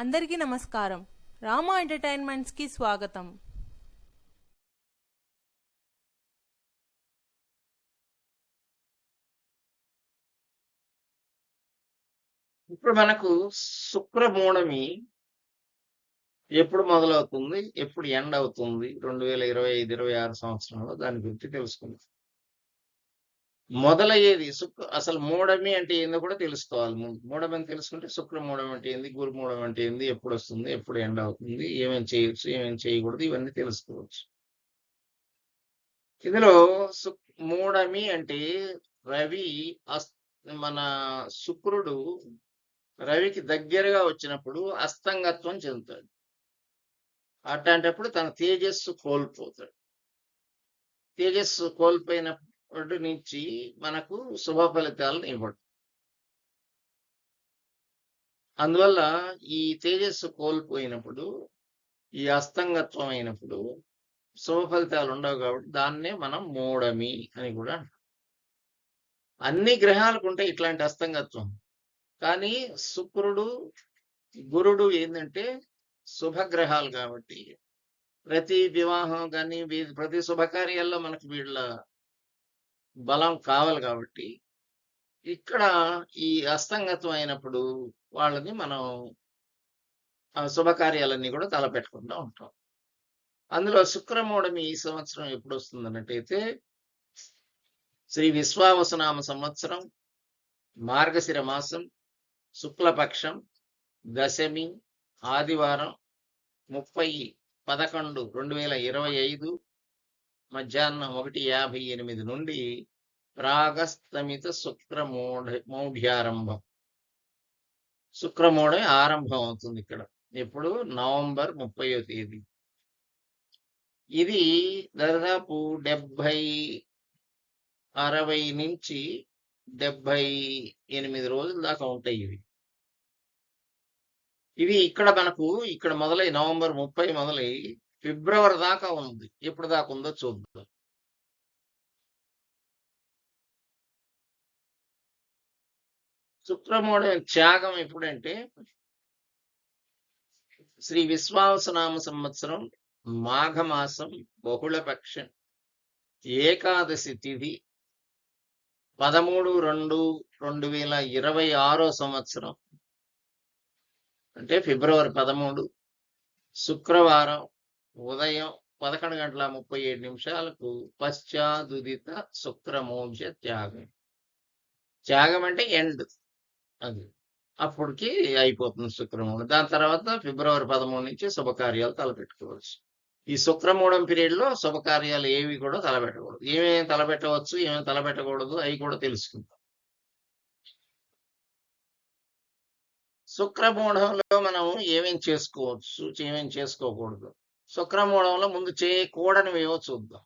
అందరికీ నమస్కారం. రామా ఎంటర్టైన్మెంట్స్కి స్వాగతం. ఇప్పుడు మనకు శుక్రమూఢమి ఎప్పుడు మొదలవుతుంది? ఎప్పుడు ఎండ్ అవుతుంది? రెండు వేల ఇరవై ఐదు ఇరవై ఆరు సంవత్సరంలో దాని గురించి తెలుసుకుందాం. మొదలయ్యేది శుక్ర అసలు మూఢమి అంటే ఏందో కూడా తెలుసుకోవాలి. ముందు మూఢమి అని తెలుసుకుంటే శుక్రమూఢం అంటే ఏంది గురుమూఢం అంటే ఏంది ఎప్పుడు వస్తుంది ఎప్పుడు ఎండ్ అవుతుంది ఏమేమి చేయొచ్చు ఏమేమి చేయకూడదు ఇవన్నీ తెలుసుకోవచ్చు. ఇందులో సు మూఢమి అంటే రవి అస్ మన శుక్రుడు రవికి దగ్గరగా వచ్చినప్పుడు అస్తంగత్వం చెందుతాడు. అట్లాంటప్పుడు తన తేజస్సు కోల్పోతాడు. తేజస్సు ఒడ్డు నుంచి మనకు శుభ ఫలితాలను ఇవ్వడు అందువల్ల ఈ తేజస్సు కోల్పోయినప్పుడు ఈ అస్తంగత్వం అయినప్పుడు శుభ ఫలితాలు ఉండవు కాబట్టి దాన్నే మనం మూడమి అని కూడా అంటాం. అన్ని గ్రహాలకు ఉంటాయి ఇట్లాంటి అస్తంగత్వం. కానీ శుక్రుడు గురుడు ఏంటంటే శుభగ్రహాలు కాబట్టి ప్రతి వివాహం కానీ ప్రతి శుభకార్యాల్లో మనకు వీళ్ళ బలం కావాలి కాబట్టి ఇక్కడ ఈ అస్తంగతం అయినప్పుడు వాళ్ళని మనం ఆ శుభకార్యాలన్నీ కూడా తలపెట్టుకుంటూ ఉంటాం. అందులో శుక్రమూఢమి ఈ సంవత్సరం ఎప్పుడు వస్తుంది అన్నట్టయితే శ్రీ విశ్వావసనామ సంవత్సరం మార్గశిర మాసం శుక్లపక్షం దశమి ఆదివారం ముప్పై పదకొండు రెండు వేల ఇరవై ఐదు మధ్యాహ్నం ఒకటి యాభై ఎనిమిది నుండి ప్రాగస్తమిత శుక్రమూఢ మౌఢ్యారంభం. శుక్రమూఢ ఆరంభం అవుతుంది ఇక్కడ. ఎప్పుడు నవంబర్ ముప్పయో తేదీ. ఇది దాదాపు డెబ్బై అరవై నుంచి డెబ్బై ఎనిమిది రోజుల దాకా ఉంటాయి ఇవి. ఇవి ఇక్కడ మనకు ఇక్కడ మొదలై నవంబర్ ముప్పై మొదలై ఫిబ్రవరి దాకా ఉంది. ఎప్పుడు దాకా ఉందో చూద్దాం. శుక్రమూఢం త్యాగం ఎప్పుడంటే శ్రీ విశ్వాసనామ సంవత్సరం మాఘమాసం బహుళపక్షం ఏకాదశి తిథి పదమూడు రెండు రెండు వేల ఇరవై ఆరో సంవత్సరం. అంటే ఫిబ్రవరి పదమూడు శుక్రవారం ఉదయం పదకొండు గంటల ముప్పై ఏడు నిమిషాలకు పశ్చాదుదిత శుక్రమోంశ త్యాగం. త్యాగం అంటే ఎండ్ అది. అప్పటికి అయిపోతుంది శుక్రమూఢం దాని తర్వాత ఫిబ్రవరి పదమూడు నుంచి శుభకార్యాలు తలపెట్టుకోవచ్చు. ఈ శుక్రమూఢం పీరియడ్లో శుభకార్యాలు ఏవి కూడా తలపెట్టకూడదు. ఏమేమి తలపెట్టవచ్చు ఏమేమి తలపెట్టకూడదు అవి కూడా తెలుసుకుందాం శుక్రమూఢంలో మనం ఏమేం చేసుకోవచ్చు ఏమేం చేసుకోకూడదు? శుక్రమూలంలో ముందు చేయకూడనివేవో చూద్దాం.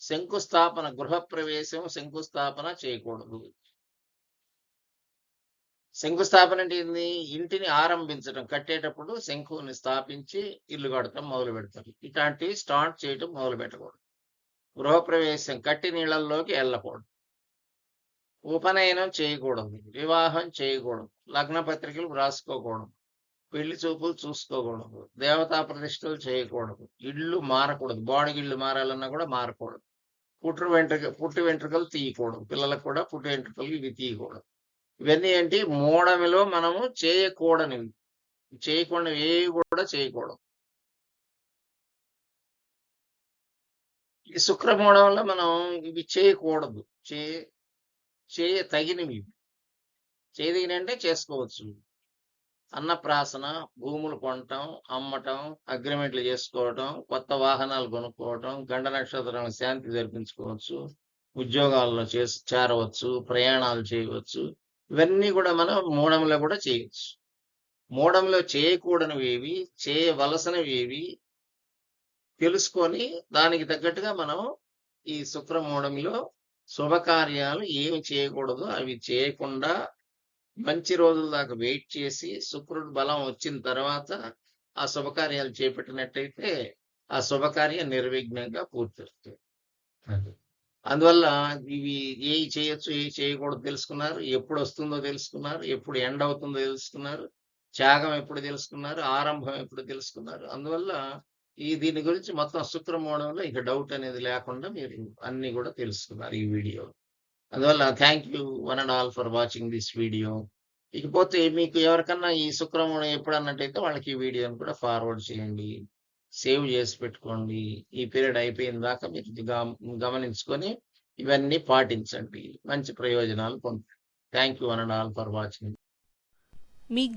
శంకుస్థాపన గృహప్రవేశం శంకుస్థాపన చేయకూడదు. శంకుస్థాపన అంటే ఏంది? ఇంటిని ఆరంభించడం కట్టేటప్పుడు శంకుని స్థాపించి ఇల్లు కడటం మొదలు పెడతారు. ఇట్లాంటివి స్టార్ట్ చేయటం మొదలు పెట్టకూడదు. గృహప్రవేశం కట్టి నీళ్ళల్లోకి వెళ్ళకూడదు. ఉపనయనం చేయకూడదు. వివాహం చేయకూడదు. లగ్న పత్రికలు రాసుకోకూడదు. పెళ్ళి చూపులు చూసుకోకూడదు. దేవతా ప్రతిష్టలు చేయకూడదు. ఇళ్ళు మారకూడదు. బాడిగి ఇళ్ళు మారాలన్నా కూడా మారకూడదు. పుట్టు వెంట్రుక పుట్టి వెంట్రుకలు తీయకూడదు. పిల్లలకు కూడా పుట్టి వెంట్రుకలు ఇవి తీయకూడదు. ఇవన్నీ ఏంటి? మూడమిలో మనము చేయకూడనివి. చేయకుండా ఏవి కూడా చేయకూడదు. ఈ శుక్రమూడంలో మనం ఇవి చేయకూడదు. చే చేయ తగినవి. చేయదగినంటే చేసుకోవచ్చు. అన్నప్రాసన భూములు కొనటం అమ్మటం అగ్రిమెంట్లు చేసుకోవటం కొత్త వాహనాలు కొనుక్కోవటం గండ నక్షత్రాలను శాంతి జరిపించుకోవచ్చు ఉద్యోగాల్లో చేసి చేరవచ్చు ప్రయాణాలు చేయవచ్చు. ఇవన్నీ కూడా మనం మూడంలో కూడా చేయవచ్చు మూడంలో చేయకూడనివి ఏవి? చేయవలసినవి ఏవి? తెలుసుకొని దానికి తగ్గట్టుగా మనం ఈ శుక్ర మూడంలో శుభకార్యాలు ఏమి చేయకూడదు అవి చేయకుండా మంచి రోజుల దాకా వెయిట్ చేసి శుక్రుడు బలం వచ్చిన తర్వాత ఆ శుభకార్యాలు చేపట్టినట్టయితే ఆ శుభకార్యం నిర్విఘ్నంగా పూర్తి అందువల్ల ఇవి ఏ చేయొచ్చు ఏ చేయకూడదు తెలుసుకున్నారు. ఎప్పుడు వస్తుందో తెలుసుకున్నారు. ఎప్పుడు ఎండ్ అవుతుందో తెలుసుకున్నారు. త్యాగం ఎప్పుడు తెలుసుకున్నారు. ఆరంభం ఎప్పుడు తెలుసుకున్నారు. అందువల్ల ఈ దీని గురించి మొత్తం శుక్రమోణంలో ఇక డౌట్ అనేది లేకుండా మీరు అన్ని కూడా తెలుసుకున్నారు ఈ వీడియో అందువల్ల thank you one and all for watching this video ఇకపోతే మీకు ఎవరికన్నా ఈ శుక్రవారం ఎప్పుడన్నట్టయితే వాళ్ళకి ఈ వీడియోని కూడా ఫార్వర్డ్ చేయండి. సేవ్ చేసి పెట్టుకోండి. ఈ పీరియడ్ అయిపోయిన దాకా మీరు గమ- గమనించుకొని ఇవన్నీ పాటించండి. మంచి ప్రయోజనాలు పొందండి. Thank you one and all for watching me